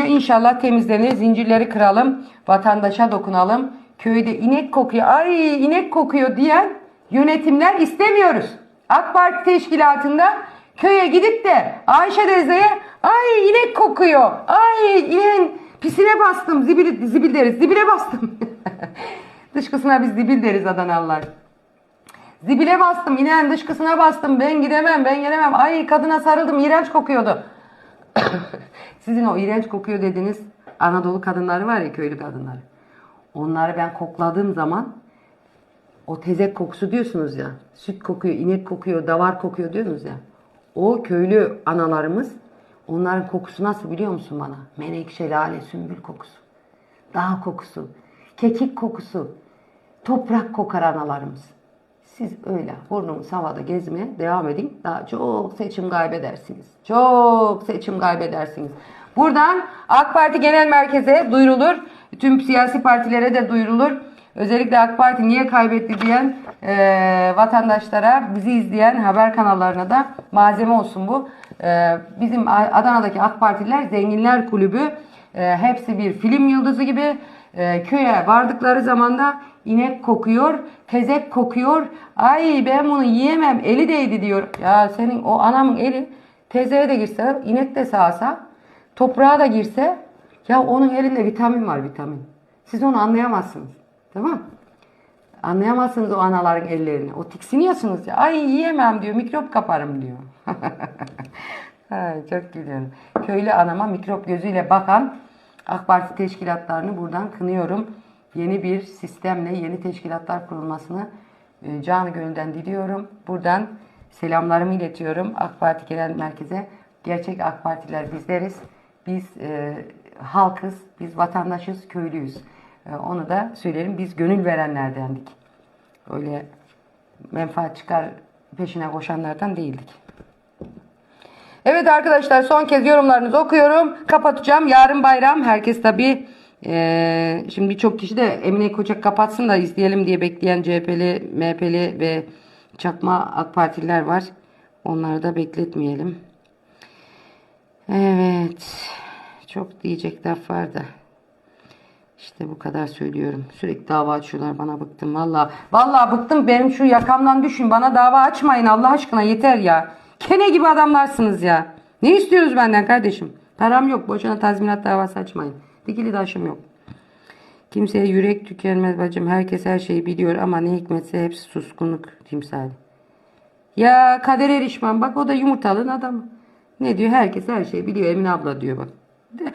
kokuyor. İnşallah temizlenir. Zincirleri kıralım. Vatandaşa dokunalım. Köyde inek kokuyor. Ay inek kokuyor diyen yönetimler istemiyoruz. AK Parti teşkilatında köye gidip de Ayşe teyzeye ay inek kokuyor. Ay ineğin pisine bastım. Zibil, zibil deriz. Zibile bastım. Dışkısına biz zibil deriz Adanalılar. Zibile bastım, ineğin dışkısına bastım. Ben gidemem, ben gelemem. Ay kadına sarıldım, iğrenç kokuyordu. Sizin o iğrenç kokuyor dediğiniz Anadolu kadınları var ya, köylü kadınları. Onları ben kokladığım zaman o tezek kokusu diyorsunuz ya. Süt kokuyor, inek kokuyor, davar kokuyor diyorsunuz ya. O köylü analarımız onların kokusu nasıl biliyor musun bana? Menekşe, lale, sümbül kokusu. Dağ kokusu, kekik kokusu, toprak kokar analarımız. Siz öyle burnumuz havada gezmeye devam edin. Daha çok seçim kaybedersiniz. Çok seçim kaybedersiniz. Buradan AK Parti Genel Merkez'e duyurulur. Tüm siyasi partilere de duyurulur. Özellikle AK Parti niye kaybetti diyen e, vatandaşlara, bizi izleyen haber kanallarına da malzeme olsun bu. E, bizim Adana'daki AK Partililer Zenginler Kulübü. E, hepsi bir film yıldızı gibi e, köye vardıkları zamanda inek kokuyor, tezek kokuyor. Ay ben bunu yiyemem, eli değdi diyor. Ya senin o anamın eli tezeğe de girse, inek de sağsa, toprağa da girse ya onun elinde vitamin var vitamin. Siz onu anlayamazsınız. Tamam Anlayamazsınız o anaların ellerini. O tiksiniyorsunuz ya. Ay yiyemem diyor. Mikrop kaparım diyor. Ay, çok gülüyorum. Köylü anama mikrop gözüyle bakan AK Parti teşkilatlarını buradan kınıyorum. Yeni bir sistemle yeni teşkilatlar kurulmasını e, canı gönülden diliyorum. Buradan selamlarımı iletiyorum AK Parti Genel Merkez'e. Gerçek AK Partiler bizleriz. Biz e, halkız, biz vatandaşız, köylüyüz. E, onu da söylerim. Biz gönül verenlerdendik. Öyle menfaat çıkar peşine koşanlardan değildik. Evet arkadaşlar son kez yorumlarınızı okuyorum. Kapatacağım. Yarın bayram. Herkes tabii eee, şimdi birçok kişi de Emine Koçak kapatsın da izleyelim diye bekleyen CHP'li, MHP'li ve çakma AK Partililer var. Onları da bekletmeyelim. Evet. Çok diyecek laf var da. İşte bu kadar söylüyorum. Sürekli dava açıyorlar bana bıktım valla. Valla bıktım benim şu yakamdan düşün. Bana dava açmayın Allah aşkına yeter ya. Kene gibi adamlarsınız ya. Ne istiyorsunuz benden kardeşim? Param yok. Boşuna tazminat davası açmayın. Dikili taşım yok. Kimseye yürek tükenmez bacım. Herkes her şeyi biliyor ama ne hikmetse hepsi suskunluk timsali. Ya Kader Erişman bak o da yumurtalığın adamı. Ne diyor? Herkes her şeyi biliyor. Emine abla diyor bak. De-